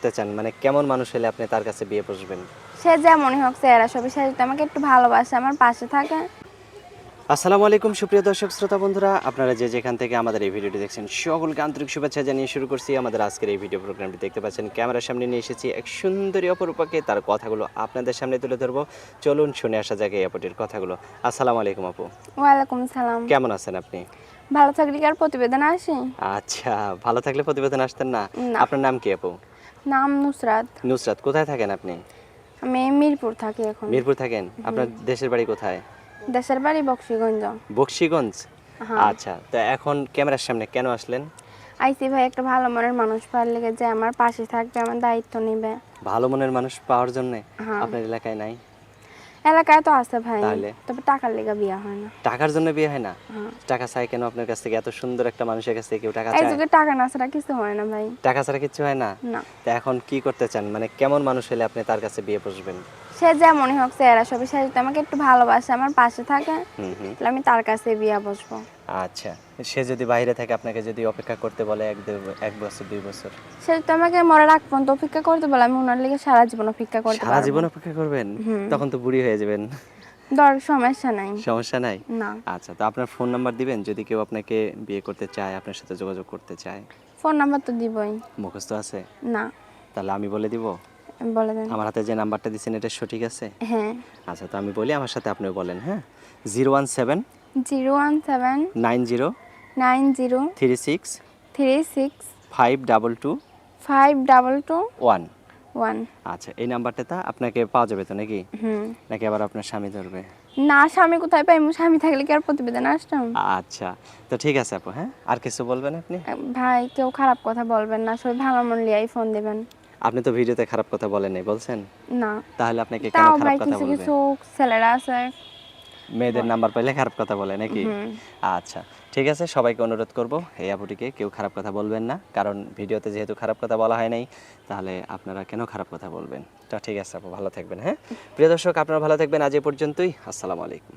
করতে চান? মানে কেমন মানুষ হলে আপনি তার কাছে বিয়ে বসবেন সে যেমনই হোক চেহারা সবই সে যদি আমাকে একটু ভালোবাসে আমার পাশে থাকে। আসসালামু আলাইকুম সুপ্রিয় দর্শক শ্রোতা বন্ধুরা। আপনারা যে যেখান থেকে আমাদের এই ভিডিওটি দেখছেন সকলকে আন্তরিক শুভেচ্ছা জানিয়ে শুরু করছি। আমাদের আজকের এই ভিডিও প্রোগ্রামটি দেখতে পাচ্ছেন ক্যামেরার সামনে নিয়ে এসেছি এক সুন্দরী অপরূপাকে। তার কথাগুলো আপনাদের সামনে তুলে ধরবো। চলুন শুনে আসা যাক এই আপুটির কথাগুলো। আসসালামু আলাইকুম আপু। ওয়ালাইকুম সালাম। কেমন আছেন আপনি? ভালো থাকলে কি আর প্রতিবেদন আসে? আচ্ছা ভালো থাকলে প্রতিবেদন আসতেন না। আপনার নাম কি আপু? নাম নুসরাত। নুসরাত কোথায় থাকেন আপনি? আমি মিরপুর থাকি এখন। মিরপুর থাকেন? আপনার দেশের বাড়ি কোথায়? দেশের বাড়ি বক্সিগঞ্জ। বক্সিগঞ্জ? হ্যাঁ। আচ্ছা তো এখন ক্যামেরার সামনে কেন আসলেন? আইসি ভাই একটা ভালো মনের মানুষ পাওয়ার লেগে যে আমার পাশে থাকবে আমার দায়িত্ব নেবে। ভালো মনের মানুষ পাওয়ার জন্য হ্যাঁ। আপনার এলাকায় নাই? এলাকায় তো আছে ভাই তাহলে? তবে টাকার লেগে বিয়ে হয় না। টাকার জন্য বিয়ে হয় না? হ্যাঁ। টাকা চাই কেন আপনার কাছ থেকে? এত সুন্দর একটা মানুষের কাছ থেকে কেউ টাকা এই চায়? যুগে টাকা না ছাড়া কিছু হয় না ভাই। টাকা ছাড়া কিছু হয় না? না। তো এখন কি করতে চান? মানে কেমন মানুষ হলে আপনি তার কাছে বিয়ে বসবেন? সে যেমনই হোক চেহারা সবই সে যদি আমাকে একটু ভালোবাসে আমার পাশে থাকে তাহলে আমি তার কাছে বিয়া বসবো। আচ্ছা সে যদি বাইরে থাকে আপনাকে যদি অপেক্ষা করতে বলে এক দুই- এক বছর দুই বছর? সে যদি আমাকে মরে রাখ পর্যন্ত অপেক্ষা করতে বলে আমি ওনার লেগে সারা জীবন অপেক্ষা করতে সারা জীবন অপেক্ষা করবেন? তখন তো বুড়ি হয়ে যাবেন। দর সমস্যা নাই। সমস্যা নাই? না। আচ্ছা তো আপনার ফোন নাম্বার দিবেন? যদি কেউ আপনাকে বিয়ে করতে চায় আপনার সাথে যোগাযোগ করতে চায়। ফোন নাম্বার তো দিবই। মুখস্থ আছে? না। তাহলে আমি বলে দিব। বলে দেন। আমার হাতে যে নাম্বারটা দিচ্ছেন এটা সঠিক আছে? হ্যাঁ। আচ্ছা তো আমি বলি আমার সাথে আপনিও বলেন হ্যাঁ? Zero one seven zero one seven nine zero nine zero three six three six five double two five double two one. One. আচ্ছা এই নাম্বারটা আপনাকে পাওয়া যাবে তো নাকি? হুম। নাকি আবার আপনার স্বামী ধরবে? না স্বামী কোথায় পাই স্বামী থাকলে কি আর প্রতিবেদন আসতাম? আচ্ছা তো ঠিক আছে আপু হ্যাঁ? আর কিছু বলবেন আপনি? ভাই কেউ খারাপ কথা বলবেন না সবাই ভালো মন লিয়াই ফোন দেবেন। আপনি তো ভিডিওতে খারাপ কথা বলেন নাই বলছেন? না। তাহলে আপনাকে কেন খারাপ কথা কিছু বলবে কিছু ছেলেরা আছে। মেয়েদের নাম্বার পাইলে খারাপ কথা বলে নাকি? আচ্ছা ঠিক আছে সবাইকে অনুরোধ করব এই আপুটিকে কেউ খারাপ কথা বলবেন না কারণ ভিডিওতে যেহেতু খারাপ কথা বলা হয় নাই তাহলে আপনারা কেন খারাপ কথা বলবেন? তো ঠিক আছে আপু ভালো থাকবেন হ্যাঁ? প্রিয় দর্শক আপনারা ভালো থাকবেন আজ এ পর্যন্তই আসসালামু আলাইকুম।